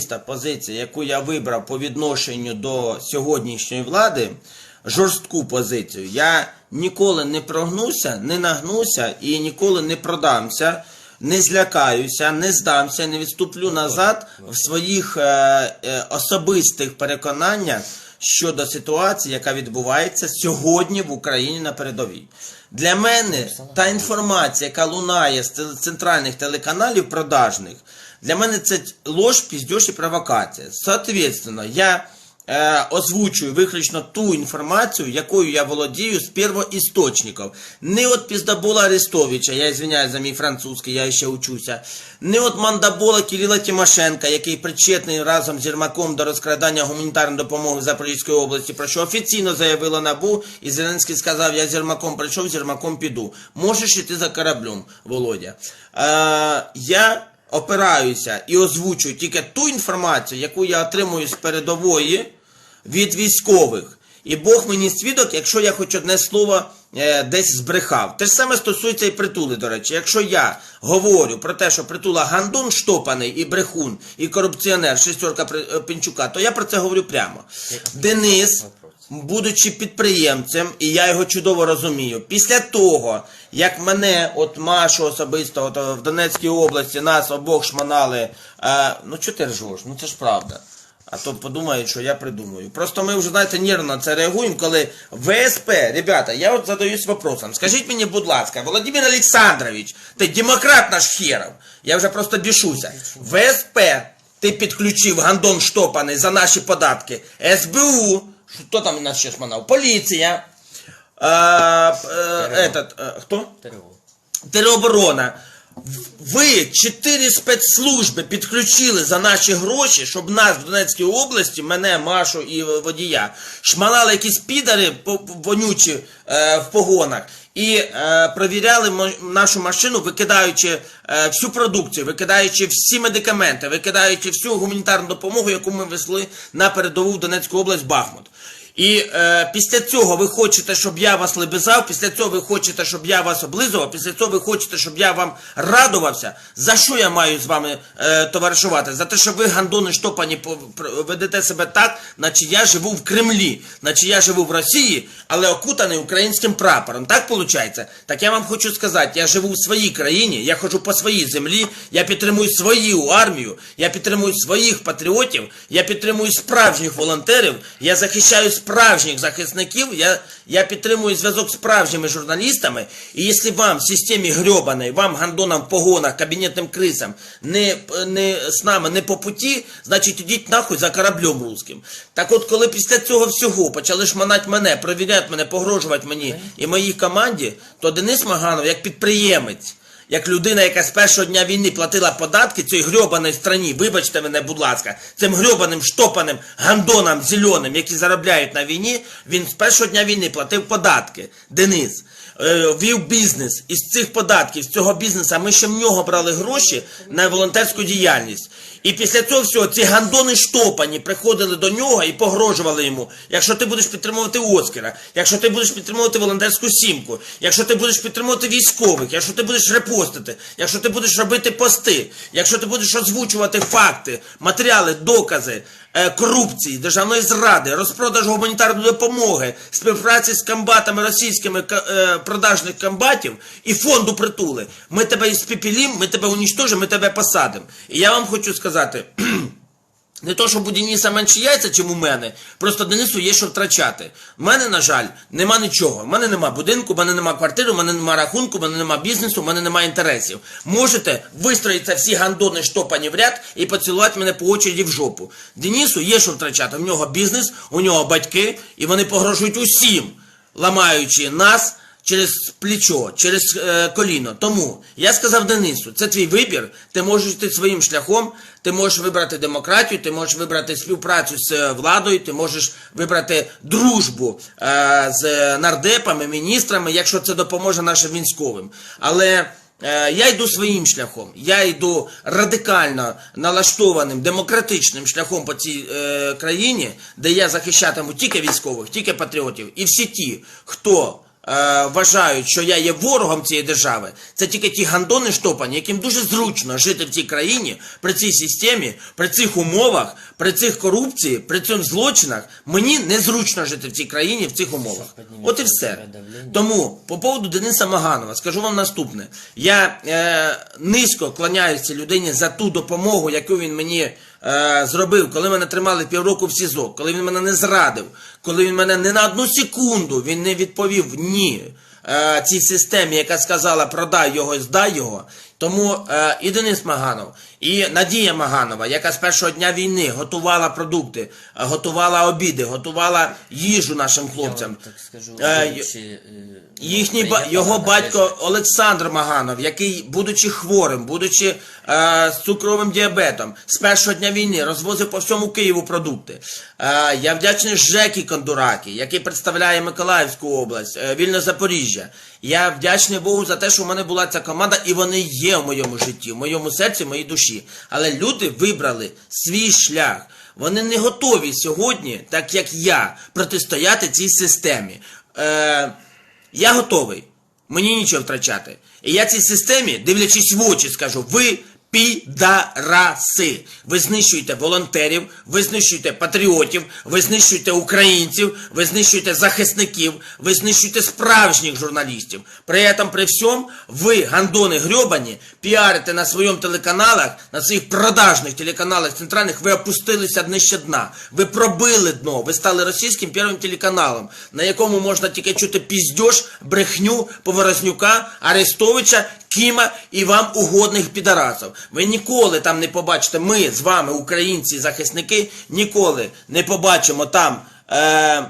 особиста позиція, яку я вибрав по відношенню до сьогоднішньої влади, жорстку позицію. Я ніколи не прогнуся, не нагнуся і ніколи не продамся, не злякаюся, не здамся, не відступлю назад в своїх е, е, особистих переконаннях щодо ситуації, яка відбувається сьогодні в Україні на передовій. Для мене та інформація, яка лунає з центральних телеканалів продажних, для мене це ложь, піздьош і провокація. Соответственно, я е, озвучую виключно ту інформацію, якою я володію з первоісточників. Не от піздабола Арестовича, я извиняюсь за мій французький, я ще учуся. Не от мандабола Кирила Тимошенка, який причетний разом з Єрмаком до розкрадання гуманітарної допомоги Запорізької області, про що офіційно заявила НАБУ, і Зеленський сказав, я з Єрмаком прийшов, з Єрмаком піду. Можеш іти за кораблем, Володя. Е, я опираюся і озвучую тільки ту інформацію, яку я отримую з передової від військових. І Бог мені свідок, якщо я хоч одне слово е, десь збрехав. Те ж саме стосується і притули, до речі. Якщо я говорю про те, що притула гандон штопаний і брехун, і корупціонер, шестерка е, Пінчука, то я про це говорю прямо. Денис, будучи підприємцем, і я його чудово розумію, після того, як мене, от Машу особисто, от, е, в Донецькій області, нас обох шманали, е, ну чого ти ржеш? Ну це ж правда. А то подумають, що я придумую. Просто ми вже, знаєте, нервно на це реагуємо, коли ВСП, ребята, я от задаюсь вопросом. Скажіть мені, будь ласка, Володимир Олександрович, ти демократ наш херов. Я вже просто бішуся. ВСП, ти підключив гандон штопаний за наші податки. СБУ, хто там нас ще шманав? Поліція. Е, е, этот, е, хто? тероборона. Ви чотири спецслужби підключили за наші гроші, щоб нас в Донецькій області, мене, Машу і водія, шмалали якісь підари вонючі е, в погонах і е, провіряли нашу машину, викидаючи е, всю продукцію, викидаючи всі медикаменти, викидаючи всю гуманітарну допомогу, яку ми везли на передову в Донецьку область Бахмут. І е, після цього ви хочете, щоб я вас лебезав, після цього ви хочете, щоб я вас облизував, після цього ви хочете, щоб я вам радувався. За що я маю з вами е, товаришувати? За те, що ви гандони штопані ведете себе так, наче я живу в Кремлі, наче я живу в Росії, але окутаний українським прапором. Так виходить? Так я вам хочу сказати, я живу в своїй країні, я ходжу по своїй землі, я підтримую свою армію, я підтримую своїх патріотів, я підтримую справжніх волонтерів, я захищаю справжніх захисників, я, я підтримую зв'язок з справжніми журналістами. І якщо вам в системі грьобаної, вам гандонам в погонах, кабінетним крисам не, не з нами не по путі, значить ідіть нахуй за кораблем русським. Так от, коли після цього всього почали шманати мене, провіряти мене, погрожувати мені і моїй команді, то Денис Маганов, як підприємець, як людина, яка з першого дня війни платила податки цій грьобаної страні, вибачте мене, будь ласка, цим грьобаним штопаним гандонам зеленим, які заробляють на війні, він з першого дня війни платив податки. Денис. е, Вів бізнес із цих податків, з цього бізнесу, ми ще в нього брали гроші на волонтерську діяльність. І після цього всього ці гандони штопані приходили до нього і погрожували йому. Якщо ти будеш підтримувати Оскара, якщо ти будеш підтримувати волонтерську сімку, якщо ти будеш підтримувати військових, якщо ти будеш репостити, якщо ти будеш робити пости, якщо ти будеш озвучувати факти, матеріали, докази е, корупції, державної зради, розпродажу гуманітарної допомоги, співпраці з комбатами російськими е, продажних комбатів і фонду притули, ми тебе іспепелім, ми тебе унічтожимо, ми тебе посадимо. І я вам хочу сказати. Не то, що у Дениса менше яйця, чим у мене, просто Денису є що втрачати. У мене, на жаль, нема нічого. У мене нема будинку, у мене нема квартири, у мене нема рахунку, у мене нема бізнесу, у мене нема інтересів. Можете вистроїтися всі гандони штопані в ряд і поцілувати мене по очереді в жопу. Денису є що втрачати. У нього бізнес, у нього батьки, і вони погрожують усім, ламаючи нас через плечо, через е, коліно. Тому я сказав Денису, це твій вибір. Ти можеш йти своїм шляхом. Ти можеш вибрати демократію, ти можеш вибрати співпрацю з владою, ти можеш вибрати дружбу е, з нардепами, міністрами, якщо це допоможе нашим військовим. Але е, я йду своїм шляхом. Я йду радикально налаштованим демократичним шляхом по цій е, країні, де я захищатиму тільки військових, тільки патріотів, і всі ті, хто. Е, вважають, що я є ворогом цієї держави, це тільки ті гандони штопані, яким дуже зручно жити в цій країні, при цій системі, при цих умовах, при цих корупції, при цих злочинах. Мені незручно жити в цій країні, в цих умовах. От і все. Тому по поводу Дениса Маганова скажу вам наступне. Я е, низько кланяюся людині за ту допомогу, яку він мені е, зробив, коли мене тримали півроку в СІЗО, коли він мене не зрадив, коли він мене не на одну секунду він не відповів ні е, цій системі, яка сказала продай його здай його. Тому е, і Денис Маганов, і Надія Маганова, яка з першого дня війни готувала продукти, е, готувала обіди, готувала їжу нашим хлопцям. так скажу, Е, будучи, е, Їхній ба- його батько Олександр Маганов, який, будучи хворим, будучи е, з цукровим діабетом, з першого дня війни розвозив по всьому Києву продукти. Е, я вдячний Жекі Кондуракі, який представляє Миколаївську область, е, вільне Запоріжжя. Я вдячний Богу за те, що в мене була ця команда, і вони є в моєму житті, в моєму серці, в моїй душі. Але люди вибрали свій шлях. Вони не готові сьогодні, так як я, протистояти цій системі. Е, я готовий. Мені нічого втрачати. І я цій системі, дивлячись в очі, скажу: ви підараси. Ви знищуєте волонтерів, ви знищуєте патріотів, ви знищуєте українців, ви знищуєте захисників, ви знищуєте справжніх журналістів. При этом, при всьому, ви, гандони грьобані, піарите на своєму телеканалах, на своїх продажних телеканалах центральних, ви опустилися нижче дна. Ви пробили дно, ви стали російським первим телеканалом, на якому можна тільки чути піздьош, брехню, Поворознюка, Арестовича, Кіма і вам угодних підарасів. Ви ніколи там не побачите, ми з вами, українці, захисники, ніколи не побачимо там. Е-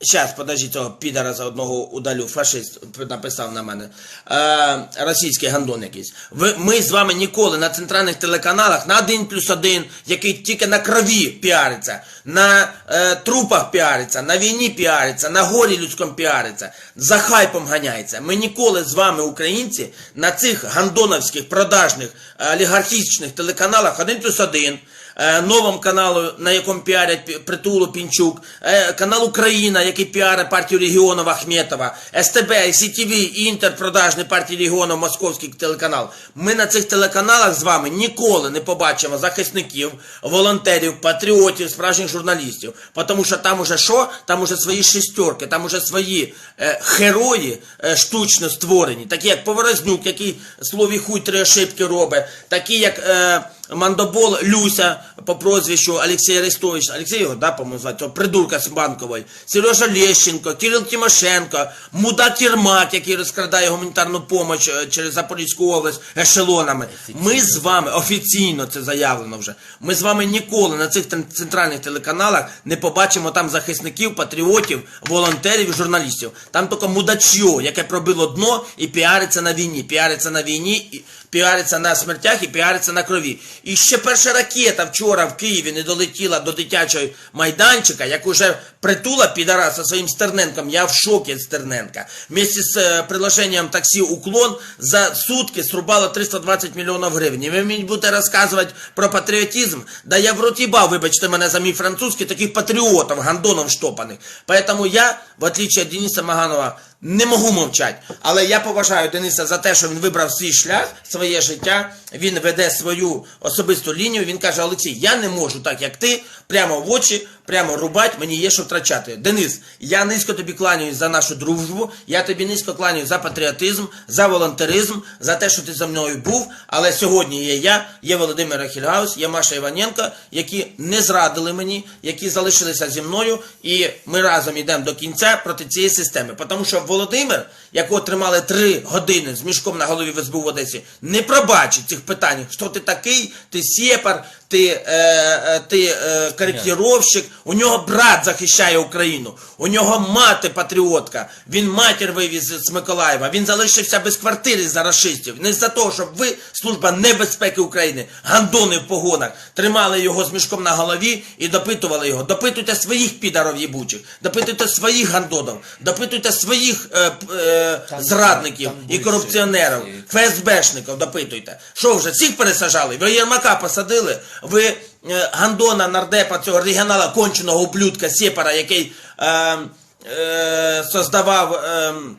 Щас, подожди, цього підара за одного удалю, фашист написав на мене. Е, російський гандон якийсь. Ви, ми з вами ніколи на центральних телеканалах на 1 плюс 1, який тільки на крові піариться, на е, трупах піариться, на війні піариться, на горі людському піариться, за хайпом ганяється. Ми ніколи з вами, українці, на цих гандоновських продажних е, олігархічних телеканалах 1 плюс 1, е, новому каналу, на якому піарять Пі- притулу Пінчук, е, канал Україна, який піарить партію регіонів Ахметова, СТБ, СІТВ, Інтер, продажний партії регіонів, московський телеканал. Ми на цих телеканалах з вами ніколи не побачимо захисників, волонтерів, патріотів, справжніх журналістів. Тому що там уже що? Там уже свої шестерки, там уже свої е, герої е, штучно створені, такі як Поворознюк, який слові хуй три ошибки робить, такі як. Е, Мандобол Люся по прозвищу Олексій Арестович, Олексій його, да, по-моєму, звати, цього придурка з Банкової, Сережа Лещенко, Кирил Тимошенко, Мудак Єрмак, який розкрадає гуманітарну допомогу через Запорізьку область ешелонами. Ми з вами, офіційно це заявлено вже, ми з вами ніколи на цих центральних телеканалах не побачимо там захисників, патріотів, волонтерів і журналістів. Там тільки мудачьо, яке пробило дно і піариться на війні, піариться на війні, і піариться на смертях і піариться на крові. І ще перша ракета вчора в Києві не долетіла до дитячого майданчика, як уже притула підараса своїм Стерненком. Я в шокі Стерненка. Вместе з е, приложенням таксі Уклон за сутки срубало 320 мільйонів гривень. І ви мені будете розказувати про патріотизм? Да я в рот їбав, вибачте мене за мій французький, таких патріотів, гандонов штопаних. Поэтому я, в отличие від Дениса Маганова, не можу мовчати. Але я поважаю Дениса за те, що він вибрав свій шлях, своє життя. Він веде свою особисту лінію. Він каже: Олексій, я не можу так, як ти, прямо в очі, прямо рубати, мені є що втрачати. Денис, я низько тобі кланяюсь за нашу дружбу, я тобі низько кланяюсь за патріотизм, за волонтеризм, за те, що ти за мною був. Але сьогодні є я, є Володимир Ахільгаус, є Маша Іваненко, які не зрадили мені, які залишилися зі мною, і ми разом йдемо до кінця проти цієї системи. Тому що Володимир, якого тримали три години з мішком на голові в СБУ в Одесі, не пробачить цих питань. Що ти такий, ти сєпар, ти, е, е, ти е, коректировщик. У нього брат захищає Україну, у нього мати патріотка. Він матір вивіз з Миколаєва. Він залишився без квартири за расистів. Не за того, щоб ви, служба небезпеки України, гандони в погонах, тримали його з мішком на голові і допитували його. Допитуйте своїх підаров їбучих, допитуйте своїх гандонів, допитуйте своїх е, е, зрадників там і корупціонерів, ці- ФСБшників допитуйте. Що вже всіх пересажали? Ви Єрмака посадили, ви е, гандона нардепа цього регіонала конченого ублюдка Сєпара, який. Е, е, создавав. ем,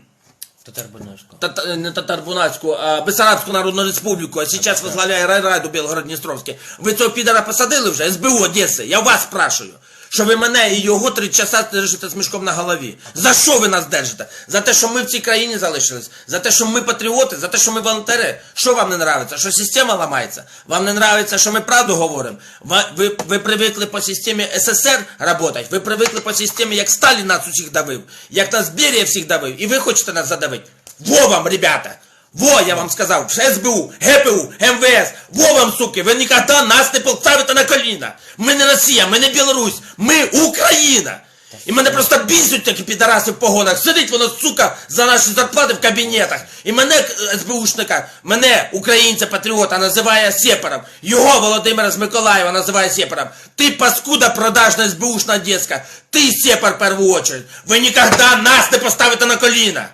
Татарбунашко. Тата- не Татарбунацьку, а Бессарабську Народну Республіку, а зараз возглавляє райраду Білгород-Дністровський. Ви цього підара посадили вже? СБУ Одеси, я вас спрашую. Що ви мене і його три часа держите з мішком на голові? За що ви нас держите? За те, що ми в цій країні залишились? За те, що ми патріоти? За те, що ми волонтери? Що вам не нравиться? Що система ламається? Вам не нравиться, що ми правду говоримо? Ва- Ви, ви привикли по системі СССР працювати? Ви привикли по системі, як Сталін нас усіх давив, як нас Берія всіх давив, і ви хочете нас задавити? Во вам, ребята! Во, я вам сказав, СБУ, ГПУ, МВС, во вам, суки, ви ніколи нас не поставите на коліна. Ми не Росія, ми не Білорусь, ми Україна. І мене просто бісять такі підараси в погонах. Сидить воно, сука, за наші зарплати в кабінетах. І мене е, СБУшника, мене, українця патріота, називає сепаром. Його Володимира з Миколаєва називає сепаром. Ти паскуда продажна СБУшна одеська. Ти сепар в першу очередь. Ви ніколи нас не поставите на коліна.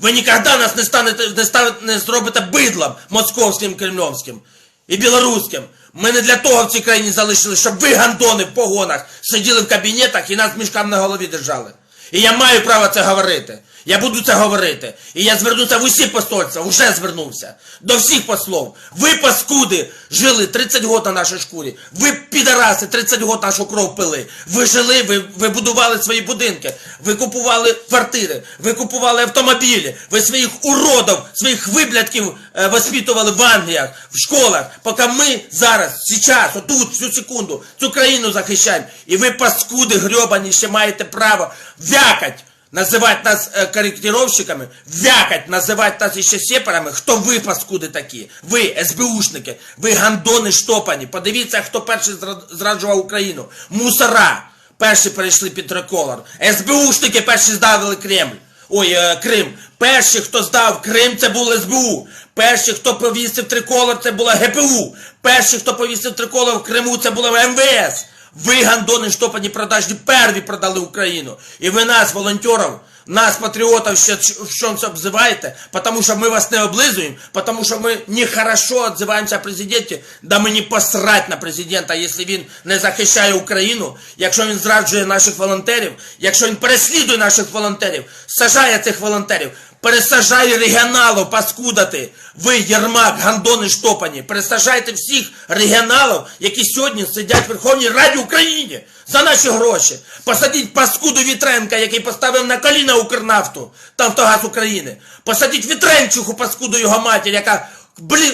Ви ніколи нас не станете, не ставите, не зробите бидлом московським, кремльовським і білоруським. Ми не для того в цій країні залишили, щоб ви, гандони в погонах, сиділи в кабінетах і нас мішкам на голові держали. І я маю право це говорити. Я буду це говорити. І я звернуся в усі посольства, вже звернувся. До всіх послов. Ви, паскуди, жили 30 років на нашій шкурі. Ви, підараси, 30 років нашу кров пили. Ви жили, ви, ви будували свої будинки, ви купували квартири, ви купували автомобілі, ви своїх уродів, своїх виблядків е, воспитували в Англіях, в школах. Поки ми зараз, зараз, отут, цю секунду, цю країну захищаємо. І ви, паскуди, грьобані, ще маєте право вякать. Називати нас е, корректировщиками, вякать, називати нас іще сепарами. Хто ви, паскуди такі? Ви, СБУшники, ви гандони штопані. Подивіться, хто перший зра- зраджував Україну. Мусора перші перейшли під триколор. СБУшники перші здавили Кремль. Ой, е, Крим. Перші, хто здав Крим, це був СБУ. Перші, хто повісив триколор, це була ГПУ. Перші, хто повісив триколор в Криму, це була МВС. Ви, гандони штопані продажні, перві продали Україну. І ви нас, волонтерів, нас, патріотів, ще в чомусь обзиваєте, тому що ми вас не облизуємо, тому що ми нехорошо відзиваємося о президенті, да мені посрать на президента, якщо він не захищає Україну, якщо він зраджує наших волонтерів, якщо він переслідує наших волонтерів, сажає цих волонтерів, пересажає регіоналів, паскудати. Ви, Єрмак, гандони штопані, пересажайте всіх регіоналів, які сьогодні сидять в Верховній Раді України за наші гроші. Посадіть паскуду Вітренка, який поставив на коліна Укрнафту Тавтогаз України. Посадіть Вітренчуху, паскуду його матір, яка Блін,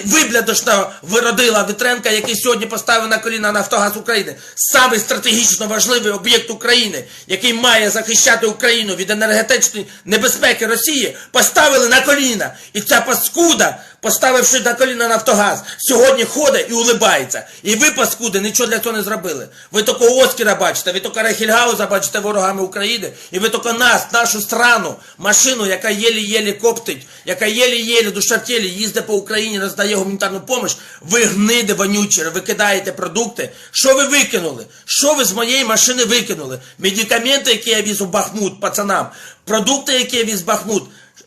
виродила Вітренка, який сьогодні поставив на коліна Нафтогаз України. Саме стратегічно важливий об'єкт України, який має захищати Україну від енергетичної небезпеки Росії, поставили на коліна. І ця паскуда, поставивши на коліна Нафтогаз, сьогодні ходить і улибається. І ви, паскуди, нічого для цього не зробили. Ви тільки Оскіра бачите, ви тільки Рахільгауза бачите ворогами України, і ви тільки нас, нашу страну, машину, яка єлі-єлі коптить, яка єлі-єлі душартєлі їздить по Україні, роздає гуманітарну допомогу, ви гниди вонючі, ви кидаєте продукти. Що ви викинули? Що ви з моєї машини викинули? Медикаменти, які я віз у Бахмут пацанам, продукти, які я віз в Бахмут.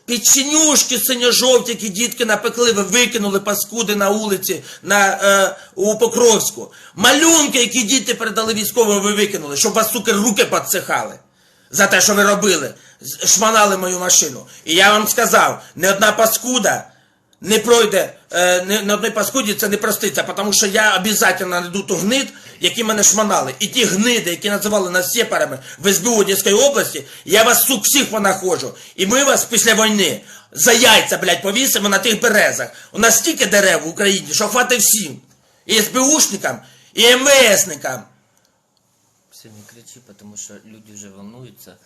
Печенюшки синьо-жовті, які дітки напекли, ви викинули паскуди на вулиці на, е, у Покровську. Малюнки, які діти передали військовим, ви викинули, щоб вас, суки, руки підсихали. За те, що ви робили, шманали мою машину. І я вам сказав, не одна паскуда не пройде, е, на одній паскуді це не проститься, тому що я обов'язково найду ту гнид, які мене шманали. І ті гниди, які називали нас сепарами в СБУ Одеської області, я вас, сук, всіх понаходжу. І ми вас після війни за яйця, блядь, повісимо на тих березах. У нас стільки дерев в Україні, що хватить всім. І СБУшникам, і МВСникам. Все, не кричи, потому что люди уже волнуются.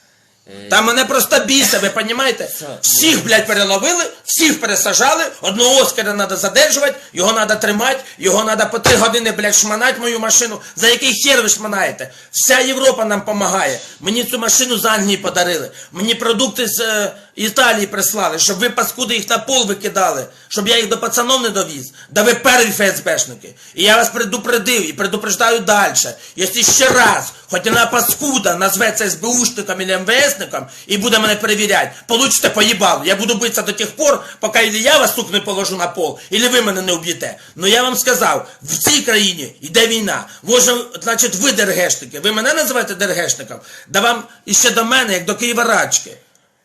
Э, Та мене просто бійся, ви розумієте? Всіх, блядь, переловили, всіх пересажали, одного Оскара треба задержувати, його треба тримати, його треба по три години, блядь, шманати мою машину. За який хер ви шманаєте? Вся Європа нам допомагає. Мені цю машину з Англії подарили. Мені продукти з е, Італії прислали, щоб ви паскуди їх на пол викидали, щоб я їх до пацанов не довіз. Да ви перві ФСБшники. І я вас предупредив і предупреждаю далі. Якщо ще раз хоч одна паскуда назветься СБУшником или МВСником і буде мене перевіряти, получите поїбало. Я буду битися до тих пор, поки или я вас сук не положу на пол, или ви мене не вб'єте. Ну я вам сказав, в цій країні йде війна. Може, значить, ви ДРГшники. Ви мене називаєте ДРГшником? Да вам іще до мене, як до Києва-Рачки.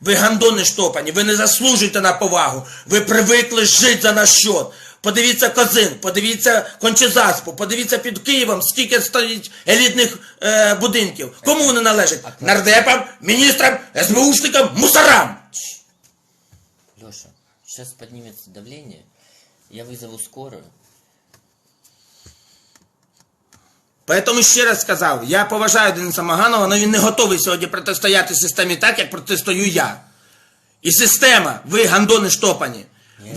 Ви гандони штопані, ви не заслужуєте на повагу. Ви привикли жити за наш счет. Подивіться Козин, подивіться Кончезаспу, подивіться під Києвом, скільки стоїть елітних е, будинків. Кому вони належать? Нардепам, міністрам, СБУшникам, мусорам. Леша, сейчас поднимется давление, я вызову скорую. Поэтому ще раз сказав, я поважаю Дениса Маганова, але він не готовий сьогодні протистояти системі так, як протистою я. І система, ви гандони штопані,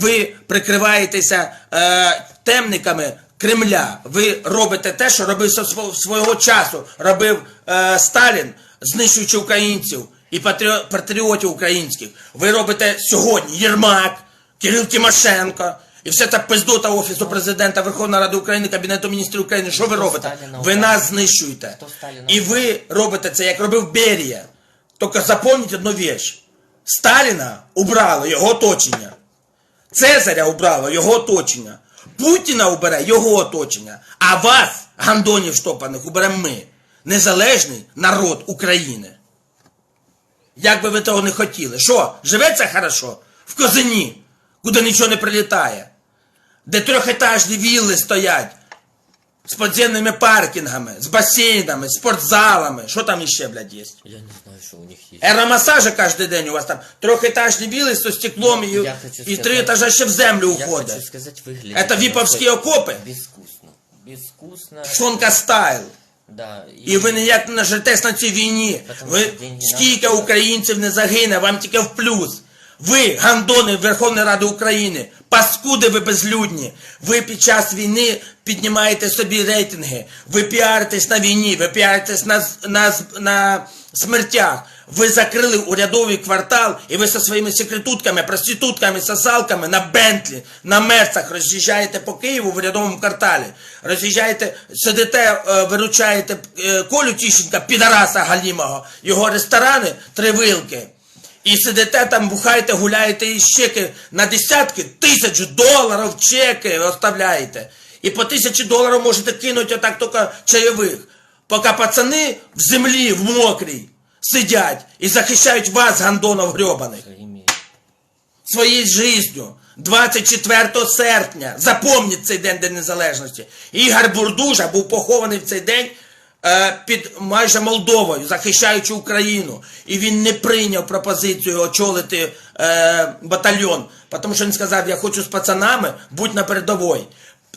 ви прикриваєтеся е, темниками Кремля. Ви робите те, що робив свого часу, робив е, Сталін, знищуючи українців і патріо- патріотів українських. Ви робите сьогодні Єрмак, Кирил Тимошенко. І все це пиздота Офісу Президента Верховної Ради України, Кабінету міністрів України. Що ви робите? Ви нас знищуєте. І ви робите це, як робив Берія. Тільки запам'ятайте одну віч. Сталіна убрало його оточення. Цезаря убрало його оточення. Путіна убере його оточення. А вас, гандонів штопаних, уберемо ми. Незалежний народ України. Як би ви того не хотіли. Що, живеться хорошо? В Козині, куди нічого не прилітає. Де трьохетажні вілли стоять з подземними паркінгами, з басейнами, спортзалами. Що там іще, блядь, є? Я не знаю, что у них есть. Аеромасажі кожен день у вас там трьохетажні вілли зі стеклом і, Я хочу і сказати- три етажа ще в землю Я уходить. хочу сказать, выглядит. Это оно виповські окопи, Безвкусно. Безвкусно. шонка стайл. Да. І ви ніяк не нажитесь на цій війні. Потому Ви що деньги скільки українців не загине, вам тільки в плюс. Ви, гандони Верховної Ради України, паскуди ви безлюдні. Ви під час війни піднімаєте собі рейтинги. Ви піаритесь на війні, ви піаритесь на, на, на смертях. Ви закрили урядовий квартал, і ви зі своїми секретутками, проститутками, сосалками на Бентлі, на мерцах роз'їжджаєте по Києву в урядовому кварталі. Роз'їжджаєте, сидите, е, виручаєте е, Колю Тіщенка, підараса Галімого, його ресторани, три вилки. І сидите там, бухаєте, гуляєте і чеки на десятки тисяч доларів чеки оставляєте. І по тисячі доларів можете кинути отак тільки чайових. Поки пацани в землі, в мокрій, сидять і захищають вас, гандонов грьобаних своєю життю. 24 серпня. Запомніть цей день День Незалежності. Ігор Бурдужа був похований в цей день під майже Молдовою, захищаючи Україну. І він не прийняв пропозицію очолити е, батальйон, тому що він сказав, я хочу з пацанами, будь на передовій.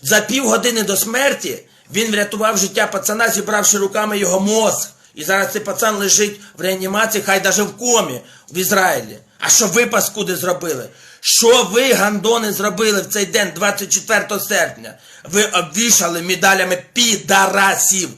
За півгодини до смерті він врятував життя пацана, зібравши руками його мозг. І зараз цей пацан лежить в реанімації, хай навіть в комі в Ізраїлі. А що ви, паскуди, зробили? Що ви, гандони, зробили в цей день, 24 серпня? Ви обвішали медалями підарасів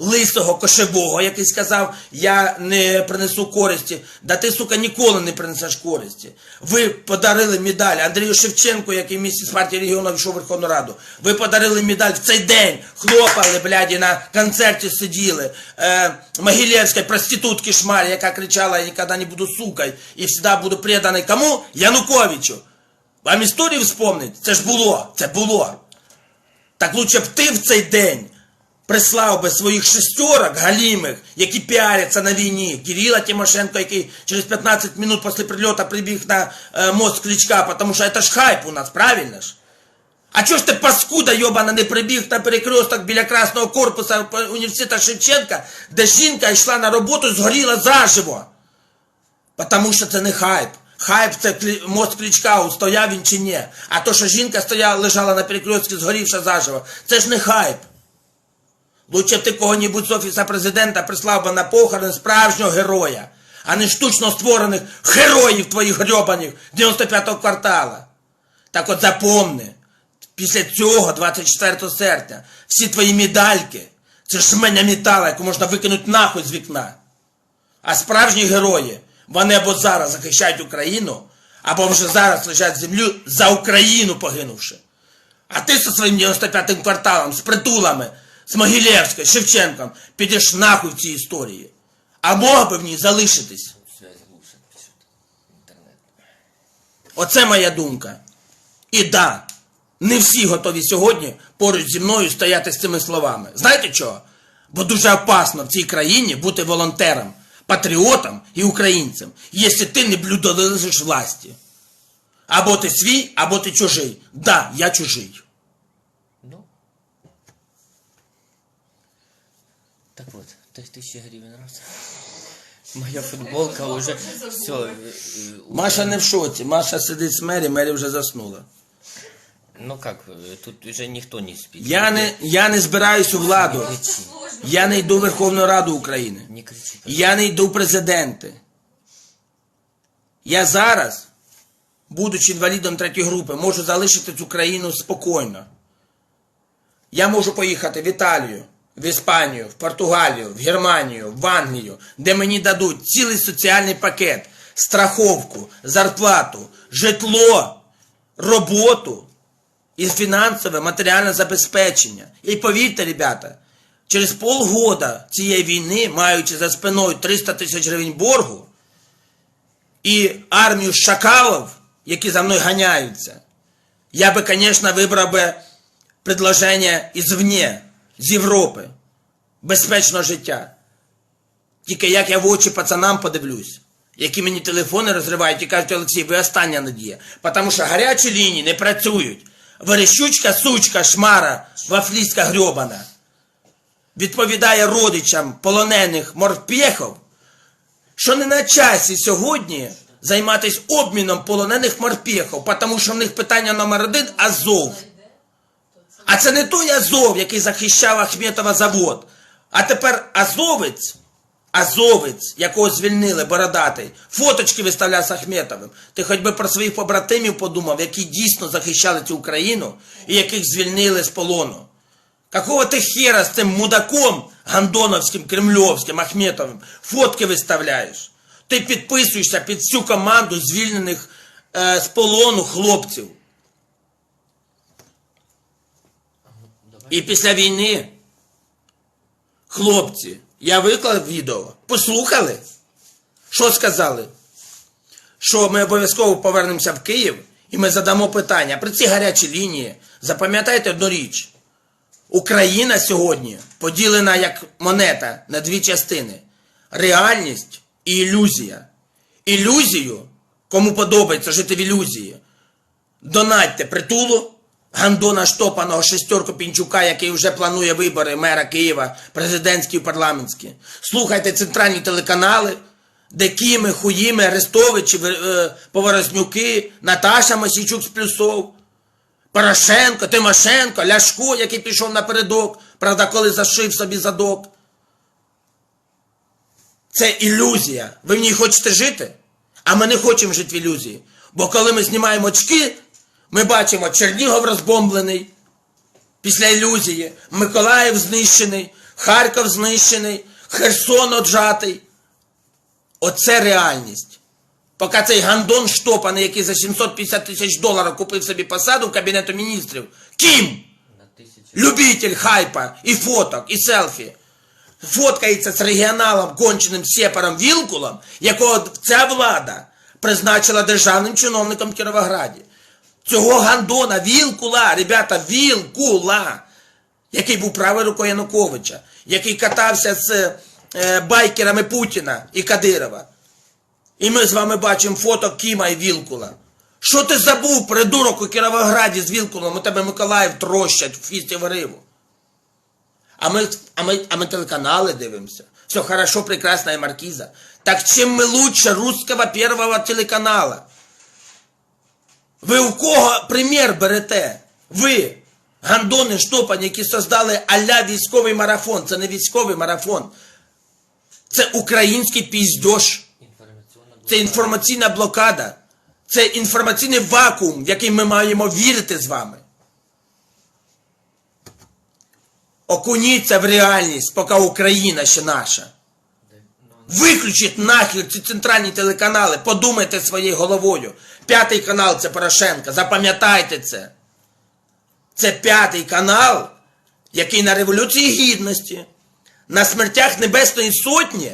лисого кошевого, який сказав, я не принесу користі. Да ти, сука, ніколи не принесеш користі. Ви подарили медаль Андрію Шевченку, який з партії регіону війшов в Верховну Раду. Ви подарили медаль в цей день. Хлопали, бляді, на концерті сиділи. Е, Могилєвській проститутки шмарі, яка кричала, я ніколи не буду сукой і завжди буду преданий кому? Януковичу. Вам історію вспомнить? Це ж було, це було. Так лучше б ти в цей день прислав би своїх шестерок галімих, які піаряться на війні. Кирила Тимошенко, який через 15 минут після прильоту прибіг на е, мост Кличка, тому що це ж хайп у нас, правильно ж? А чого ж ти паскуда йобана не прибіг на перекресток біля Красного корпуса університету Шевченка, де жінка йшла на роботу і згоріла заживо? Потому що це не хайп. Хайп це мост Кличка, устояв він чи ні. А то, що жінка стояла, лежала на перекрестці, згорівша заживо, це ж не хайп. Лучше б ти кого-небудь з офіса президента прислав би на похорон справжнього героя, а не штучно створених героїв твоїх грьобаних 95-го квартала. Так от запомни, після цього, 24 серпня, всі твої медальки, це жменя металу, яку можна викинути нахуй з вікна. А справжні герої Вони або зараз захищають Україну, або вже зараз лежать землю за Україну погинувши. А ти зі своїм 95-м кварталом, з притулами, з Могилєвською, Шевченком, підеш нахуй в цій історії. А мог би в ній залишитись. Оце моя думка. І да, не всі готові сьогодні поруч зі мною стояти з цими словами. Знаєте чого? Бо дуже опасно в цій країні бути волонтером, патріотом і українцем, якщо ти не блюдолежиш власті. Або ти свій, або ти чужий. Да, я чужий. Ну. Так вот, то есть тысяча гривен раз. Моя футболка уже все. Маша не в шоці, Маша сидить з Мері, Мері вже заснула. Ну как, э, тут уже никто не спит. Я не, я не збираюсь у владу. Я не йду в Верховну Раду України. Не кричи. Я не йду в президенти. Я зараз, будучи інвалідом третьої групи, можу залишити цю країну спокійно. Я можу поїхати в Італію, в Іспанію, в Португалію, в Германію, в Англію, де мені дадуть цілий соціальний пакет, страховку, зарплату, житло, роботу і фінансове матеріальне забезпечення. І повірте, ребята, через полгода цієї війни, маючи за спиною 300 тисяч гривень боргу, і армію шакалів, які за мною ганяються, я би, звісно, вибрав би предложення ізвне, з Європи, безпечного життя. Тільки як я в очі пацанам подивлюсь, які мені телефони розривають і кажуть, Олексій, ви остання надія. Тому що гарячі лінії не працюють. Верещучка, сучка, шмара, вафлістка грьобана. Відповідає родичам полонених морпєхов, що не на часі сьогодні займатися обміном полонених морпєхов, тому що в них питання номер один Азов. А це не той Азов, який захищав Ахметова завод. А тепер Азовець, Азовець, якого звільнили бородатий, фоточки виставляв з Ахметовим. Ти хоч би про своїх побратимів подумав, які дійсно захищали цю Україну і яких звільнили з полону. Какого ти хера з цим мудаком гандоновським, кремльовським, Ахметовим фотки виставляєш? Ти підписуєшся під всю команду звільнених е, з полону хлопців. І після війни, хлопці, я виклав відео, послухали, що сказали? Що ми обов'язково повернемося в Київ і ми задамо питання. При цій гарячій лінії запам'ятайте одну річ. Україна сьогодні поділена як монета на дві частини: реальність і ілюзія. Ілюзію, кому подобається жити в ілюзії, донатьте притулу Гандона Штопаного шестерку Пінчука, який вже планує вибори мера Києва, президентські і парламентські. Слухайте центральні телеканали, де Кіми, Хуїми, Арестовичі, е, Поворознюки, Наташа Масійчук з Плюсов. Порошенко, Тимошенко, Ляшко, який пішов напередок, правда, коли зашив собі задок. Це ілюзія. Ви в ній хочете жити? А ми не хочемо жити в ілюзії. Бо коли ми знімаємо очки, ми бачимо Чернігов розбомблений після ілюзії, Миколаїв знищений, Харків знищений, Херсон отжатий. Оце реальність. Поки цей гандон штопаний, який за 750 тисяч доларів купив собі посаду в Кабінету міністрів. Ким? Любитель хайпа і фоток, і селфі. Фоткається з регіоналом, конченим сепаром Вілкулом, якого ця влада призначила державним чиновником в Кіровограді. Цього гандона Вілкула, ребята, Вілкула, який був правою рукою Януковича, який катався з е, байкерами Путіна і Кадирова. І ми з вами бачимо фото Кіма і Вілкула. Що ти забув, придурок у Кіровограді з Вілкулом? У тебе Миколаїв трощать в фісті вариву. А ми, а, ми, а ми телеканали дивимося. Все хорошо, прекрасная маркиза. Так чем мы лучше русского первого телеканала? Ви у кого примір берете? Ви, гандони штопані, які создали аля військовий марафон. Це не військовий марафон. Це український піздьош. Це інформаційна блокада. Це інформаційний вакуум, в який ми маємо вірити з вами. Окуніться в реальність, поки Україна ще наша. Виключіть нахер ці центральні телеканали, подумайте своєю головою. П'ятий канал це Порошенка, запам'ятайте це. Це п'ятий канал, який на Революції Гідності, на смертях Небесної Сотні,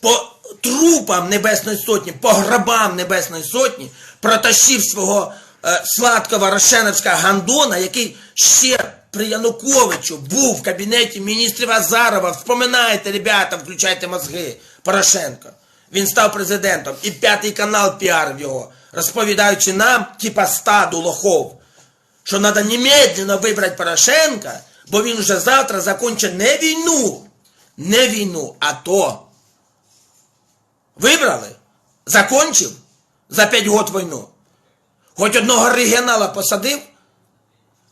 по трупам Небесної Сотні, по гробам Небесної Сотні протащив свого е, сладкого Рошеновського Гандона, який ще при Януковичу був в кабінеті міністрів Азарова. Вспоминайте, ребята, включайте мозги. Порошенко. Він став президентом і п'ятий канал піарив його, розповідаючи нам, типа стаду лохов, що треба немедленно вибрати Порошенка, бо він вже завтра закончить не війну, не війну, а то. Вибрали? Закончив за 5 год війну. Хоч одного регіонала посадив,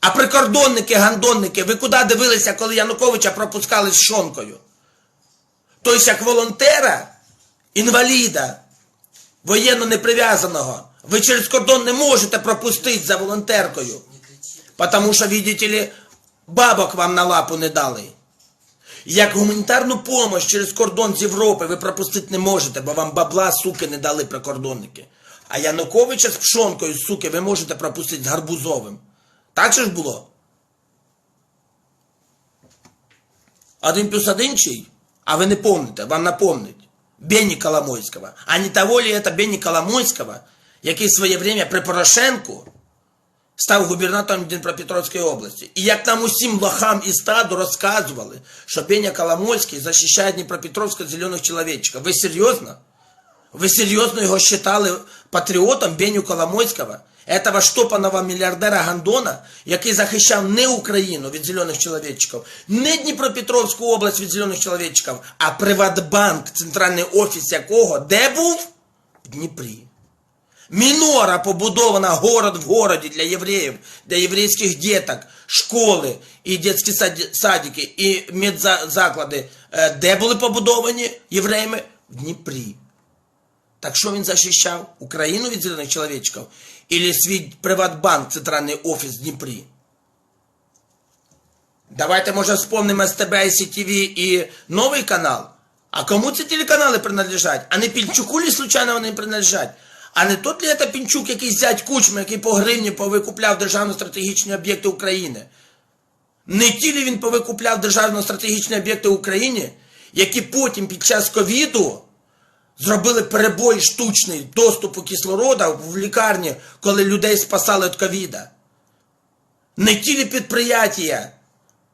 а прикордонники, гандонники, ви куди дивилися, коли Януковича пропускали з шонкою? Тобто, як волонтера, інваліда, воєнно неприв'язаного, ви через кордон не можете пропустити за волонтеркою. Потому що, видите ли, бабок вам на лапу не дали. Як гуманітарну допомогу через кордон з Європи ви пропустити не можете, бо вам бабла, суки, не дали прикордонники. А Януковича з пшонкою, суки, ви можете пропустити з гарбузовим. Так же ж було? Один плюс один чий? А вы не помните, вам напомнить. Бенни Коломойського. А не того ли это Бенни Коломойського, який в своє время при Порошенку став губернатором Дніпропетровської області. І як нам усім лохам і стаду розказували, що Беня Коломойський захищає Дніпропетровських зелених чоловічків. Ви серйозно? Ви серйозно його считали патріотом Беню Коломойського? Этого штопаного мільярдера Гандона, який захищав не Україну від зелених чоловічків, не Дніпропетровську область від зелених чоловічків, а Приватбанк, центральний офіс якого де був? В Дніпрі. Мінора побудована город в городі для євреїв, для єврейських діток, школи і дитячі садики, і медзаклади. Е, Де були побудовані євреями? В Дніпрі. Так що він захищав? Україну від зелених чоловічків? Или свій Приватбанк, центральний офіс в Дніпрі? Давайте, може, вспомнимо СТБ, ICTV і новий канал. А кому ці телеканали принадлежать? А не Пінчуку ли случайно вони принадлежать? А не тот ли це Пінчук, який зять Кучма, який по гривні повикупляв державно-стратегічні об'єкти України? Не ті ли він повикупляв державно-стратегічні об'єкти України, які потім під час ковіду зробили перебой штучний доступу кислорода в лікарні, коли людей спасали від ковіда? Не ті ли підприятия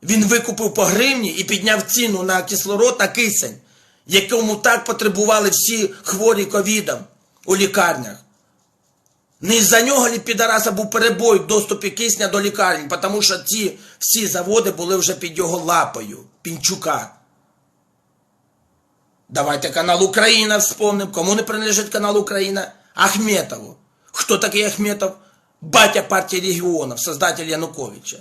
він викупив по гривні і підняв ціну на кислород на кисень, якому так потребували всі хворі ковідом у лікарнях. Не із-за нього ли підараса був перебой в доступі кисня до лікарень, тому що ці всі заводи були вже під його лапою, Пінчука. Давайте канал Україна вспомним. Кому не принадлежить канал Україна? Ахметову. Хто такий Ахметов? Батя партії регіонів, создатель Януковича.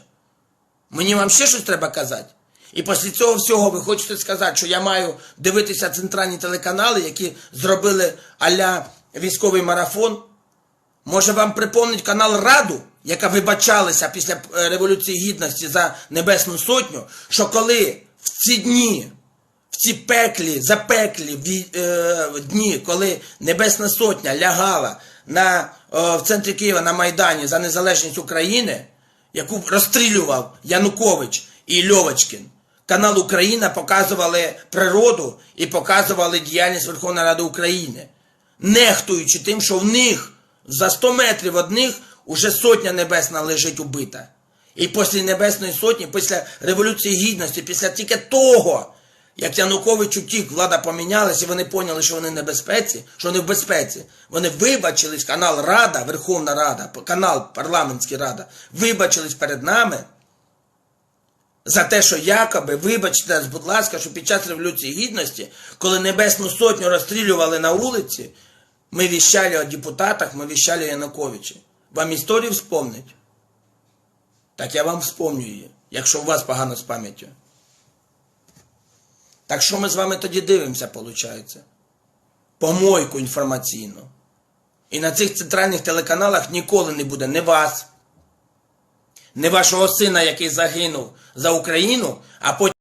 Мені вам ще щось треба казати? І після цього всього ви хочете сказати, що я маю дивитися центральні телеканали, які зробили аля військовий марафон? Може вам припомнить канал Раду, яка вибачалася після е, Революції Гідності за Небесну Сотню, що коли в ці дні, ці пеклі, запеклі е, дні, коли Небесна Сотня лягала на, е, в центрі Києва на Майдані за незалежність України, яку розстрілював Янукович і Льовочкін, канал Україна показували природу і показували діяльність Верховної Ради України, нехтуючи тим, що в них за 100 метрів від них уже сотня небесна лежить убита. І після Небесної Сотні, після Революції Гідності, після тільки того, як Янукович утік, влада помінялась, і вони поняли, що вони в небезпеці, що вони в безпеці. Вони вибачились, канал Рада, Верховна Рада, канал Парламентський Рада, вибачились перед нами за те, що якоби, вибачте нас, будь ласка, що під час Революції Гідності, коли Небесну Сотню розстрілювали на вулиці, ми віщали о депутатах, ми віщали о Януковичі. Вам історію вспомнить? Так я вам вспомню її, якщо у вас погано з пам'яттю. Так що ми з вами тоді дивимося, виходить? Помойку інформаційну. І на цих центральних телеканалах ніколи не буде не вас, не вашого сина, який загинув за Україну, а потім.